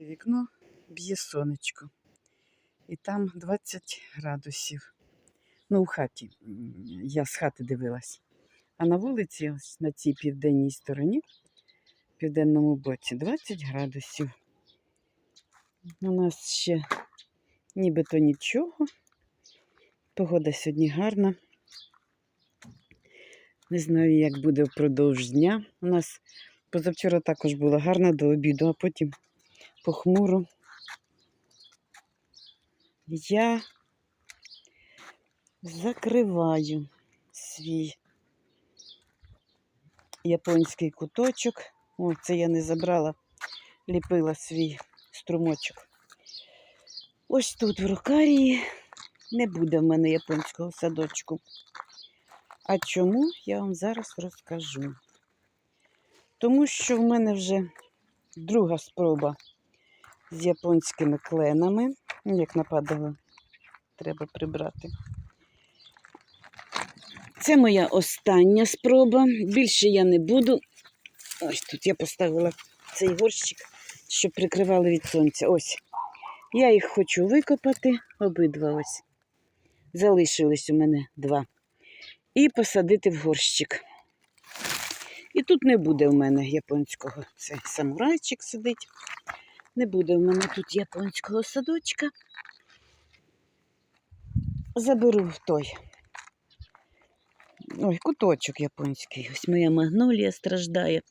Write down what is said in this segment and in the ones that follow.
Вікно б'є сонечко. І там 20 градусів. Ну, у хаті. Я з хати дивилась. А на вулиці, ось на цій південній стороні, південному боці, 20 градусів. У нас ще нібито нічого. Погода сьогодні гарна. Не знаю, як буде впродовж дня. У нас позавчора також було гарно до обіду, а потім похмуро. Я закриваю свій японський куточок. О, це я не забрала, ліпила свій струмочок. Ось тут в рукарії не буде в мене японського садочку. А чому я вам зараз розкажу? Тому що в мене вже друга спроба з японськими кленами. Як нападало, треба прибрати. Це моя остання спроба. Більше я не буду. Ось тут я поставила цей горщик, щоб прикривали від сонця. Ось. Я їх хочу викопати, обидва ось. Залишились у мене два. І посадити в горщик. І тут не буде в мене японського. Це самурайчик сидить. Не буде в мене тут японського садочка. Заберу в той. Ой, куточок японський. Ось моя магнолія страждає.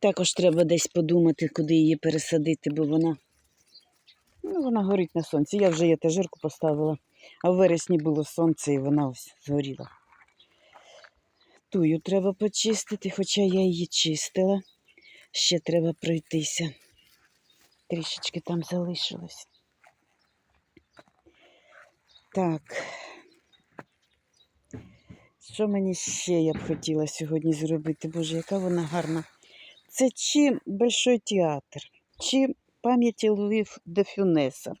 Також треба десь подумати, куди її пересадити, бо вона, ну, вона горить на сонці. Я вже етажерку поставила, а в вересні було сонце і вона ось згоріла. Тую треба почистити, хоча я її чистила. Ще треба пройтися. Трішечки там залишилось. Так. Що мені ще я б хотіла сьогодні зробити? Боже, яка вона гарна. Це чи Большой театр, чи пам'яті Луї де Фюнеса.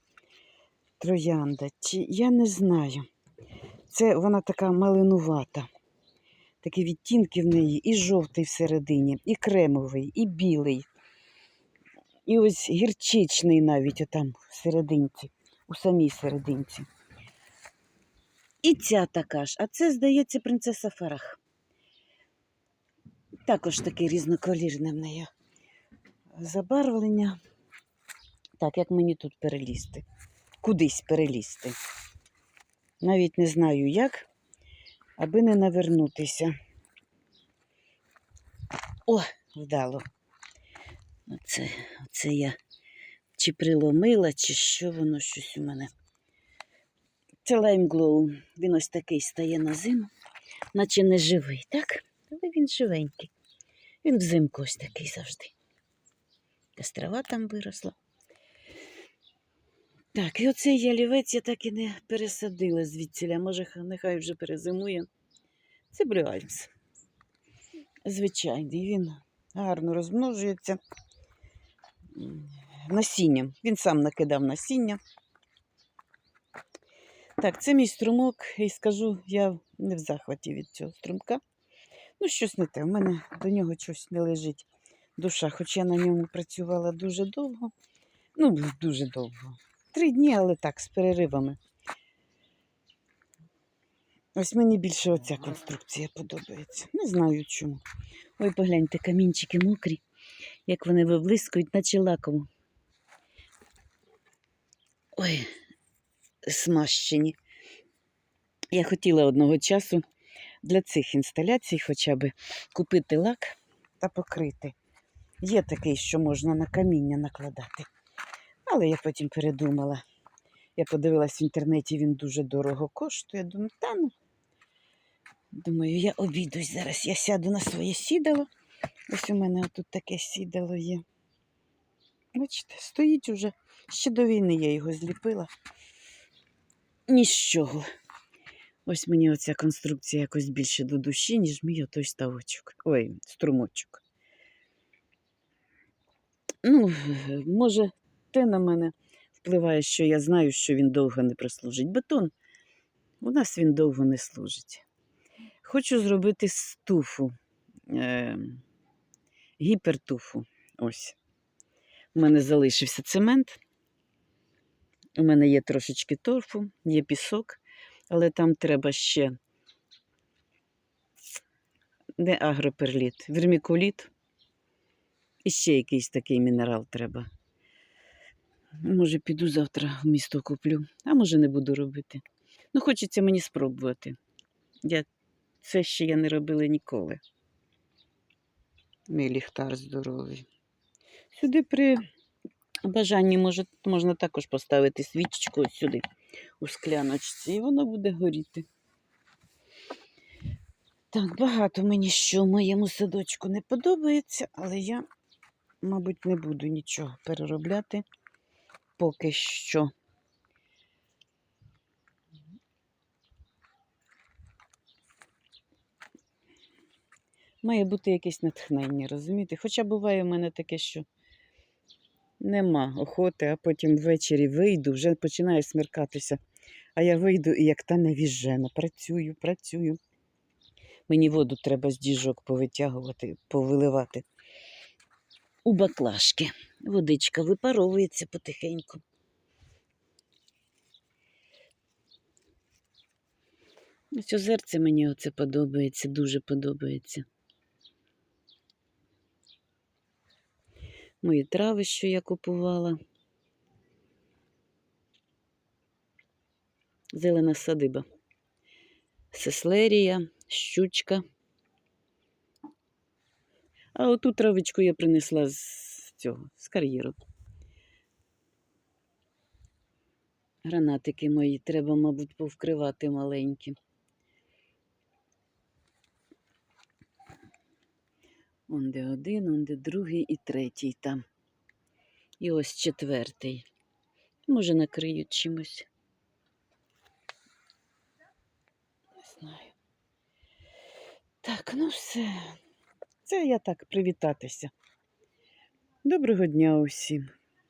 Троянда, чи я не знаю. Це вона така малинувата. Такі відтінки в неї, і жовтий всередині, і кремовий, і білий, і ось гірчичний навіть отам всерединці, у самій серединці. І ця така ж, а це, здається, принцеса Фарах. Також таке різноколірне в неї забарвлення. Так, як мені тут перелізти? Кудись перелізти. Навіть не знаю як, аби не навернутися. О, вдало. Оце, оце я чи приломила, чи що воно щось у мене. Це лаймглоу. Він ось такий стає на зиму, наче не живий, так? Але він живенький. Він взимку ось такий завжди. Якась трава там виросла. Так, і оцей ялівець я так і не пересадила звідсіля. Може, нехай вже перезимує. Це блюальц. Звичайний, він гарно розмножується насінням. Він сам накидав насіння. Так, це мій струмок, і скажу, я не в захваті від цього струмка. Ну, щось не те. У мене до нього щось не лежить душа, хоч я на ньому працювала дуже довго. Ну, дуже довго. Три дні, але так, з переривами. Ось мені більше оця конструкція подобається. Не знаю чому. Ой, погляньте, камінчики мокрі, як вони виблискують, наче лаком. Ой, смащені. Я хотіла одного часу для цих інсталяцій хоча б купити лак та покрити. Є такий, що можна на каміння накладати. Але я потім передумала. Я подивилась в інтернеті, він дуже дорого коштує. Думаю, та ну. Думаю, я обійдусь зараз. Я сяду на своє сідало. Ось у мене тут таке сідало є. Бачите, стоїть уже. Ще до війни я його зліпила. Ні з чого. Ось мені оця конструкція якось більше до душі, ніж мій отой ставочок. Ой, струмочок. Ну, може, те на мене впливає, що я знаю, що він довго не прослужить. Бетон у нас він довго не служить. Хочу зробити стуфу, е, гіпертуфу. Ось. У мене залишився цемент. У мене є трошечки торфу, є пісок, але там треба ще не агроперліт, вермікуліт. І ще якийсь такий мінерал треба. Може, піду завтра в місто куплю, а може не буду робити. Ну, хочеться мені спробувати. Я... Це ще я не робила ніколи. Мій ліхтар здоровий. Сюди при бажанні може, можна також поставити свічечку сюди, у скляночці, і воно буде горіти. Так, багато мені що в моєму садочку не подобається, але я, мабуть, не буду нічого переробляти поки що. Має бути якесь натхнення, розумієте? Хоча буває в мене таке, що нема охоти, а потім ввечері вийду, вже починає смеркатися. А я вийду і як та навіжена, працюю, працюю. Мені воду треба з діжок повитягувати, повиливати. У баклажки. Водичка випаровується потихеньку. Ось озерце мені оце подобається, дуже подобається. Мої трави, що я купувала. Зелена садиба. Сеслерія, щучка. А оту травичку я принесла з цього, з кар'єру. Гранатики мої треба, мабуть, повкривати маленькі. Он де один, он де другий і третій там. І ось четвертий. Може, накриють чимось. Не знаю. Так, ну все. Це я так привітатися. Доброго дня усім.